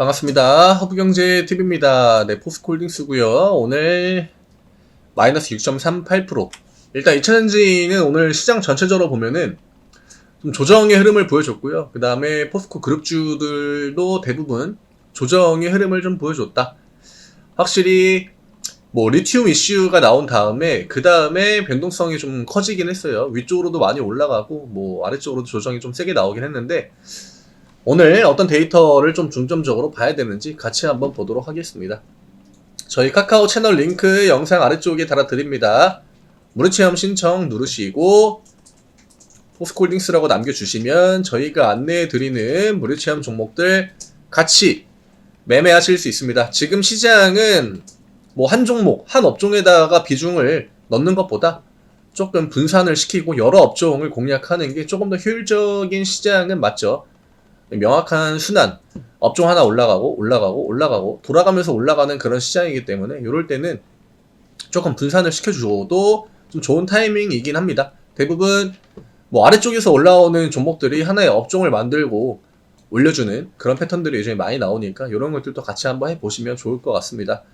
반갑습니다. 허브경제TV입니다. 네, 포스콜딩스고요 오늘 마이너스 6.38%. 일단 2차전지는 오늘 시장 전체적으로 보면은 좀 조정의 흐름을 보여줬고요. 그 다음에 포스코 그룹주들도 대부분 조정의 흐름을 좀 보여줬다. 확실히 뭐 리튬 이슈가 나온 다음에 그 다음에 변동성이 좀 커지긴 했어요. 위쪽으로도 많이 올라가고 뭐 아래쪽으로도 조정이 좀 세게 나오긴 했는데 오늘 어떤 데이터를 좀 중점적으로 봐야 되는지 같이 한번 보도록 하겠습니다. 저희 카카오 채널 링크 영상 아래쪽에 달아드립니다. 무료 체험 신청 누르시고 포스콜딩스라고 남겨주시면 저희가 안내해드리는 무료 체험 종목들 같이 매매하실 수 있습니다. 지금 시장은 뭐 한 종목, 한 업종에다가 비중을 넣는 것보다 조금 분산을 시키고 여러 업종을 공략하는 게 조금 더 효율적인 시장은 맞죠. 명확한 순환, 업종 하나 올라가고 올라가고 올라가고 돌아가면서 올라가는 그런 시장이기 때문에 이럴 때는 조금 분산을 시켜줘도 좀 좋은 타이밍이긴 합니다. 대부분 뭐 아래쪽에서 올라오는 종목들이 하나의 업종을 만들고 올려주는 그런 패턴들이 요즘에 많이 나오니까 이런 것들도 같이 한번 해보시면 좋을 것 같습니다.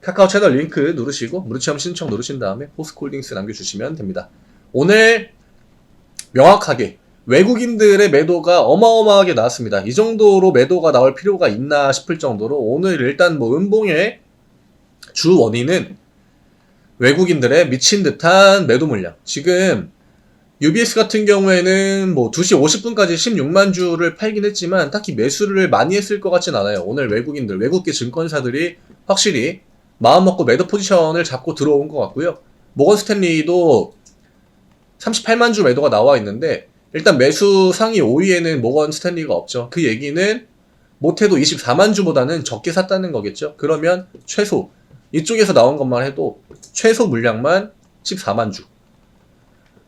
카카오 채널 링크 누르시고 무료 체험 신청 누르신 다음에 포스콜딩스 남겨주시면 됩니다. 오늘 명확하게 외국인들의 매도가 어마어마하게 나왔습니다. 이 정도로 매도가 나올 필요가 있나 싶을 정도로 오늘 일단 뭐 은봉의 주 원인은 외국인들의 미친 듯한 매도 물량. 지금 UBS 같은 경우에는 뭐 2시 50분까지 16만 주를 팔긴 했지만 딱히 매수를 많이 했을 것 같진 않아요. 오늘 외국인들, 외국계 증권사들이 확실히 마음 먹고 매도 포지션을 잡고 들어온 것 같고요. 모건 스탠리도 38만 주 매도가 나와 있는데 일단 매수 상위 5위에는 모건 스탠리가 없죠. 그 얘기는 못해도 24만 주보다는 적게 샀다는 거겠죠. 그러면 최소 이쪽에서 나온 것만 해도 최소 물량만 14만 주.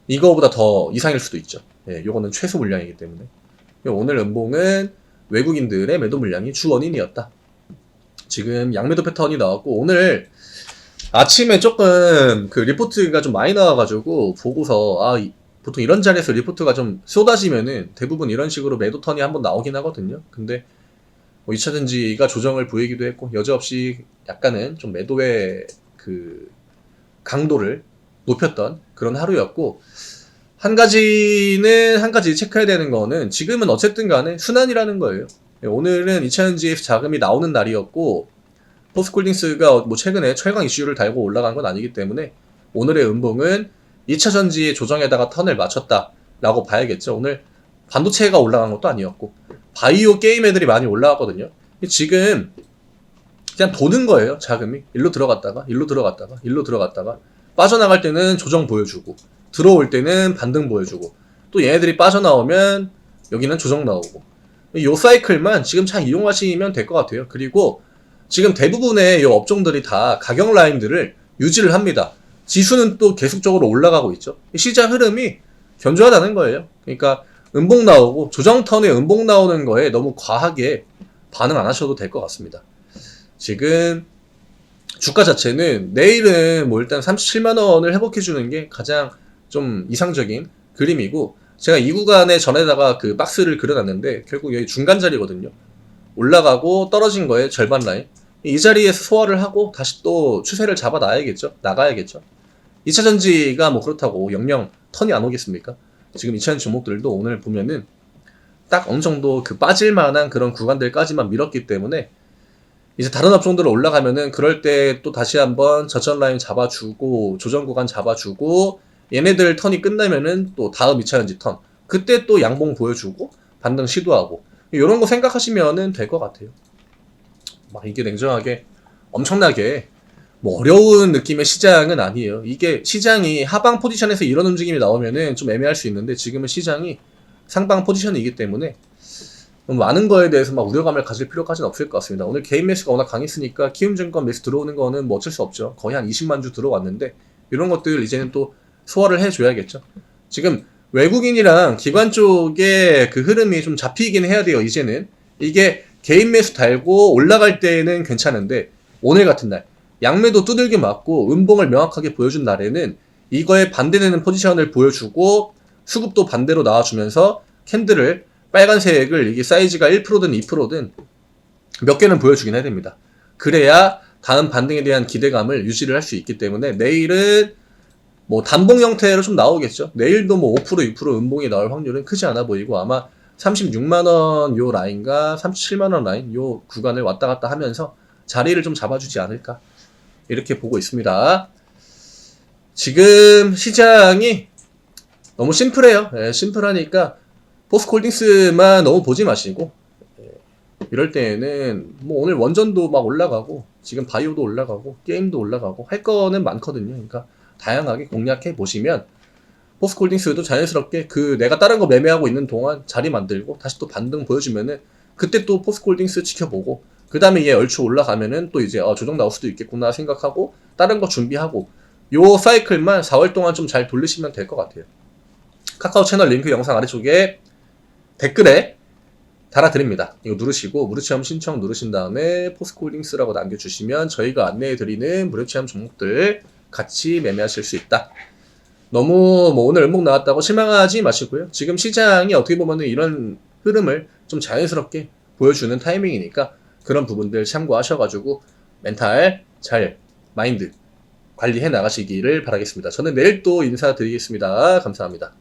이거보다 더 이상일 수도 있죠. 예, 요거는 최소 물량이기 때문에. 오늘 은봉은 외국인들의 매도 물량이 주 원인이었다. 지금 양매도 패턴이 나왔고 오늘 아침에 조금 그 리포트가 좀 많이 나와가지고 보고서 아 이- 보통 이런 자리에서 리포트가 좀 쏟아지면은 대부분 이런 식으로 매도 턴이 한번 나오긴 하거든요. 근데 뭐 2차전지가 조정을 보이기도 했고 여지없이 약간은 좀 매도의 그 강도를 높였던 그런 하루였고 한 가지는 한 가지 체크해야 되는 거는 지금은 어쨌든 간에 순환이라는 거예요. 예, 오늘은 2차전지에서 자금이 나오는 날이었고 포스콜딩스가 뭐 최근에 최강 이슈를 달고 올라간 건 아니기 때문에 오늘의 음봉은 2차 전지의 조정에다가 턴을 맞췄다라고 봐야겠죠. 오늘 반도체가 올라간 것도 아니었고 바이오 게임 애들이 많이 올라왔거든요. 지금 그냥 도는 거예요. 자금이 일로 들어갔다가 일로 들어갔다가 일로 들어갔다가 빠져나갈 때는 조정 보여주고 들어올 때는 반등 보여주고 또 얘네들이 빠져나오면 여기는 조정 나오고 요 사이클만 지금 잘 이용하시면 될 것 같아요. 그리고 지금 대부분의 요 업종들이 다 가격 라인들을 유지를 합니다. 지수는 또 계속적으로 올라가고 있죠. 시장 흐름이 견조하다는 거예요. 그러니까 음봉 나오고 조정 턴에 음봉 나오는 거에 너무 과하게 반응 안 하셔도 될 것 같습니다. 지금 주가 자체는 내일은 뭐 일단 37만 원을 회복해 주는 게 가장 좀 이상적인 그림이고 제가 이 구간에 전에다가 그 박스를 그려놨는데 결국 여기 중간 자리거든요. 올라가고 떨어진 거에 절반 라인. 이 자리에서 소화를 하고 다시 또 추세를 잡아 놔야겠죠. 나가야겠죠. 2차 전지가 뭐 그렇다고 영영 턴이 안 오겠습니까? 지금 2차 전지 종목들도 오늘 보면은 딱 어느 정도 그 빠질 만한 그런 구간들까지만 밀었기 때문에 이제 다른 업종들 올라가면은 그럴 때 또 다시 한번 저점 라인 잡아주고 조정 구간 잡아주고 얘네들 턴이 끝나면은 또 다음 2차 전지 턴 그때 또 양봉 보여주고 반등 시도하고 이런 거 생각하시면은 될 것 같아요. 막 이게 냉정하게 엄청나게 뭐 어려운 느낌의 시장은 아니에요. 이게 시장이 하방 포지션에서 이런 움직임이 나오면은 좀 애매할 수 있는데 지금은 시장이 상방 포지션이기 때문에 많은 거에 대해서 막 우려감을 가질 필요까지는 없을 것 같습니다. 오늘 개인 매수가 워낙 강했으니까 키움증권 매수 들어오는 거는 뭐 어쩔 수 없죠. 거의 한 20만 주 들어왔는데 이런 것들 이제는 또 소화를 해줘야겠죠. 지금 외국인이랑 기관 쪽의 그 흐름이 좀 잡히긴 해야 돼요. 이제는 이게 개인 매수 달고 올라갈 때는 괜찮은데 오늘 같은 날 양매도 두들겨 맞고 음봉을 명확하게 보여준 날에는 이거에 반대되는 포지션을 보여주고 수급도 반대로 나와주면서 캔들을 빨간색을 이게 사이즈가 1%든 2%든 몇 개는 보여주긴 해야 됩니다. 그래야 다음 반등에 대한 기대감을 유지를 할 수 있기 때문에 내일은 뭐 단봉 형태로 좀 나오겠죠. 내일도 뭐 5% 6% 음봉이 나올 확률은 크지 않아 보이고 아마 36만 원 요 라인과 37만 원 라인 요 구간을 왔다 갔다 하면서 자리를 좀 잡아주지 않을까 이렇게 보고 있습니다. 지금 시장이 너무 심플해요. 예, 심플하니까 포스콜딩스만 너무 보지 마시고 예, 이럴 때에는 뭐 오늘 원전도 막 올라가고 지금 바이오도 올라가고 게임도 올라가고 할 거는 많거든요. 그러니까 다양하게 공략해 보시면 포스콜딩스도 자연스럽게 그 내가 다른 거 매매하고 있는 동안 자리 만들고 다시 또 반등 보여주면은 그때 또 포스콜딩스 지켜보고 그 다음에 얘 얼추 올라가면은 또 이제 어, 조정 나올 수도 있겠구나 생각하고 다른 거 준비하고 요 사이클만 4월 동안 좀 잘 돌리시면 될 것 같아요. 카카오 채널 링크 영상 아래쪽에 댓글에 달아드립니다. 이거 누르시고 무료 체험 신청 누르신 다음에 포스콜딩스라고 남겨주시면 저희가 안내해드리는 무료 체험 종목들 같이 매매하실 수 있다. 너무 뭐 오늘 음목 나왔다고 실망하지 마시고요. 지금 시장이 어떻게 보면은 이런 흐름을 좀 자연스럽게 보여주는 타이밍이니까 그런 부분들 참고하셔가지고 멘탈 잘 마인드 관리해 나가시기를 바라겠습니다. 저는 내일 또 인사드리겠습니다. 감사합니다.